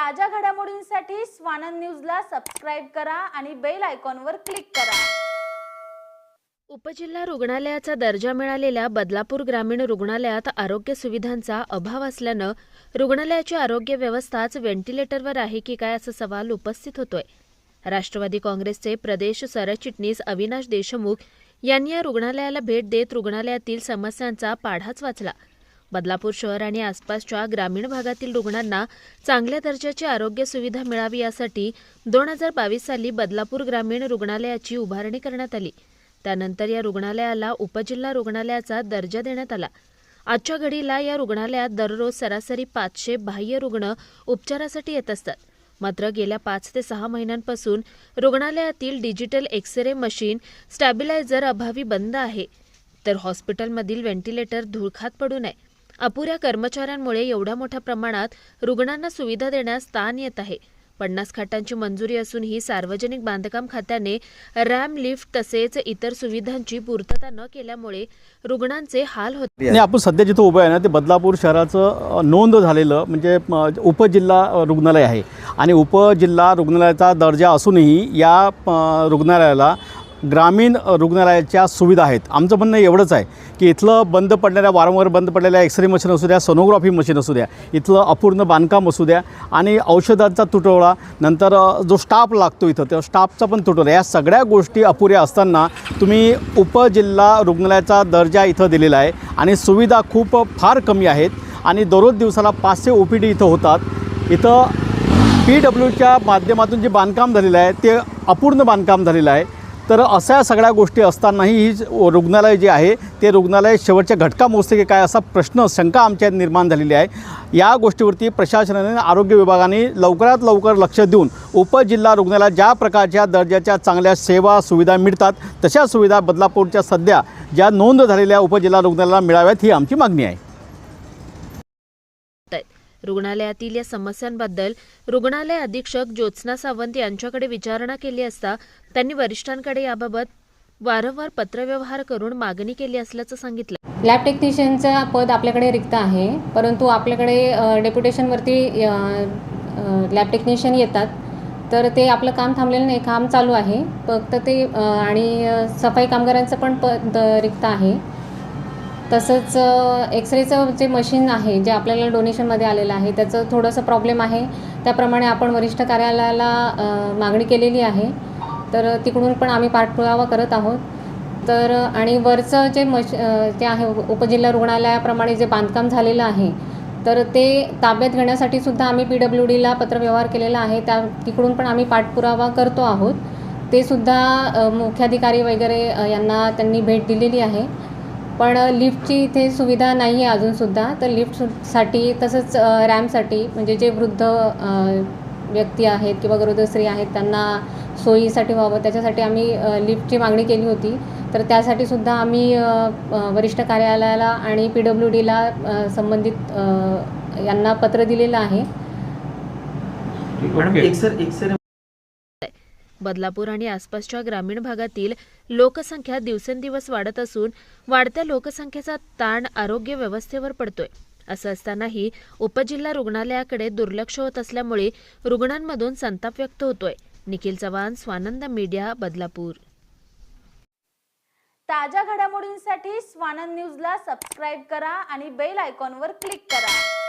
ताज्या घडामोडींसाठी स्वानंद न्यूजला सबस्क्राईब करा आणि बेल आयकॉनवर क्लिक करा. उपजिल्हा रुग्णालयाचा दर्जा मिळालेल्या बदलापूर ग्रामीण रुग्णालयात आरोग्य सुविधांचा अभाव असल्यानं रुग्णालयाची आरोग्य व्यवस्थाच व्हेंटिलेटरवर आहे की काय असा सवाल उपस्थित होतोय. राष्ट्रवादी काँग्रेसचे प्रदेश सरचिटणीस अविनाश देशमुख यांनी या रुग्णालयाला भेट देत रुग्णालयातील समस्यांचा पाढाच वाचला. बदलापूर शहर आणि आसपासच्या ग्रामीण भागातील रुग्णांना चांगल्या दर्जाची आरोग्य सुविधा मिळावी यासाठी दोन हजार बावीस साली बदलापूर ग्रामीण रुग्णालयाची उभारणी करण्यात आली. त्यानंतर या रुग्णालयाला उपजिल्हा रुग्णालयाचा दर्जा देण्यात आला. आजच्या घडीला या रुग्णालयात दररोज सरासरी पाचशे बाह्य रुग्ण उपचारासाठी येत असतात. मात्र गेल्या पाच ते सहा महिन्यांपासून रुग्णालयातील डिजिटल एक्सरे मशीन स्टॅबिलायझर अभावी बंद आहे. तर हॉस्पिटलमधील व्हेंटिलेटर धुळखात पडू नये. अपुऱ्या कर्मचाऱ्यांमुळे एवढ्या मोठ्या प्रमाणात रुग्णांना सुविधा देण्यास ताण येत आहे. पन्नास खाटांची मंजुरी असूनही सार्वजनिक बांधकाम खात्याने रॅम लिफ्ट तसेच इतर सुविधांची पूर्तता न केल्यामुळे रुग्णांचे हाल होते आपण सध्या जिथं उभं आहे ना ते बदलापूर शहराचं नोंद झालेलं म्हणजे उपजिल्हा रुग्णालय आहे. आणि उपजिल्हा रुग्णालयाचा दर्जा असूनही या रुग्णालयाला ग्रामीण रुग्णालयाच्या सुविधा आहेत. आमचं म्हणणं एवढंच आहे की इथलं बंद पडणाऱ्या वारंवार बंद पडलेल्या एक्सरे मशीन असू द्या सोनोग्राफी मशीन असू द्या इथलं अपूर्ण बांधकाम असू द्या आणि औषधांचा तुटवडा नंतर जो स्टाफ लागतो इथं त्या स्टाफचा पण तुटवडा. या सगळ्या गोष्टी अपुऱ्या असताना तुम्ही उपजिल्हा रुग्णालयाचा दर्जा इथं दिलेला आहे आणि सुविधा खूप फार कमी आहेत आणि दररोज दिवसाला पाचशे ओ पी डी इथं होतात. इथं पी डब्ल्यूच्या माध्यमातून जे बांधकाम झालेलं आहे ते अपूर्ण बांधकाम झालेलं आहे. तर अशा सगळ्या गोष्टी असतानाही ही रुग्णालय जे आहे ते रुग्णालय शेवटच्या घटका मोजते की काय असा प्रश्न शंका आमच्या निर्माण झालेली आहे. या गोष्टीवरती प्रशासनाने आरोग्य विभागाने लवकरात लवकर लक्ष देऊन उपजिल्हा रुग्णालयात ज्या प्रकारच्या दर्जाच्या चांगल्या सेवा सुविधा मिळतात तशा सुविधा बदलापूरच्या सध्या ज्या नोंद झालेल्या उपजिल्हा रुग्णालयाला मिळाव्यात ही आमची मागणी आहे. रुग्णालयातील या समस्यांबद्दल रुग्णालय अधीक्षक ज्योत्स्ना सावंत यांच्याकडे विचारणा केली असता त्यांनी वरिष्ठांकडे याबाबत वारंवार पत्रव्यवहार करून मागणी केली असल्याचं सांगितलं. लॅब टेक्निशियनचं पद आपल्याकडे रिक्त आहे परंतु आपल्याकडे डेप्युटेशनवरती लॅब टेक्निशियन येतात. तर ते आपलं काम थांबलेलं नाही काम चालू आहे. फक्त ते आणि सफाई कामगारांचं पण पद रिक्त आहे. तसंच एक्सरेचं जे मशीन आहे जे आपल्याला डोनेशनमध्ये आलेलं आहे त्याचं थोडंसं प्रॉब्लेम आहे. त्याप्रमाणे आपण वरिष्ठ कार्यालयाला मागणी केलेली आहे. तर तिकडून पण आम्ही पाठपुरावा करत आहोत. तर आणि वरचं जे मश जे आहे उपजिल्हा रुग्णालयाप्रमाणे जे बांधकाम झालेलं आहे तर ते ताब्यात घेण्यासाठी सुद्धा आम्ही पी डब्ल्यू डीला पत्रव्यवहार केलेला आहे. त्या तिकडून पण आम्ही पाठपुरावा करतो आहोत. ते सुद्धा मुख्याधिकारी वगैरे यांना त्यांनी भेट दिलेली आहे. पण लिफ्टची इथे सुविधा नाही आहे अजूनसुद्धा तर लिफ्टसाठी तसंच रॅम्पसाठी म्हणजे जे वृद्ध व्यक्ती आहेत किंवा गरोदर स्त्री आहेत त्यांना सोयीसाठी व्हावं. त्याच्यासाठी आम्ही लिफ्टची मागणी केली होती. तर त्यासाठी सुद्धा आम्ही वरिष्ठ कार्यालयाला आणि पी डब्ल्यू डीला संबंधित यांना पत्र दिलेलं आहे. मॅडम एक्सर एक्सरे बदलापूर आणि आसपासच्या ग्रामीण भागातील लोकसंख्या दिवसेंदिवस वाढत असून वाढत्या लोकसंख्येचा ताण आरोग्य व्यवस्थेवर पडतोय. असं असतानाही उपजिल्हा रुग्णालयाकडे दुर्लक्ष होत असल्यामुळे रुग्णांमधून संताप व्यक्त होतोय. निखिल चव्हाण स्वानंद मीडिया बदलापूर. ताज्या घडामोडींसाठी स्वानंद न्यूजला सबस्क्राईब करा आणि बेल आयकॉनवर क्लिक करा.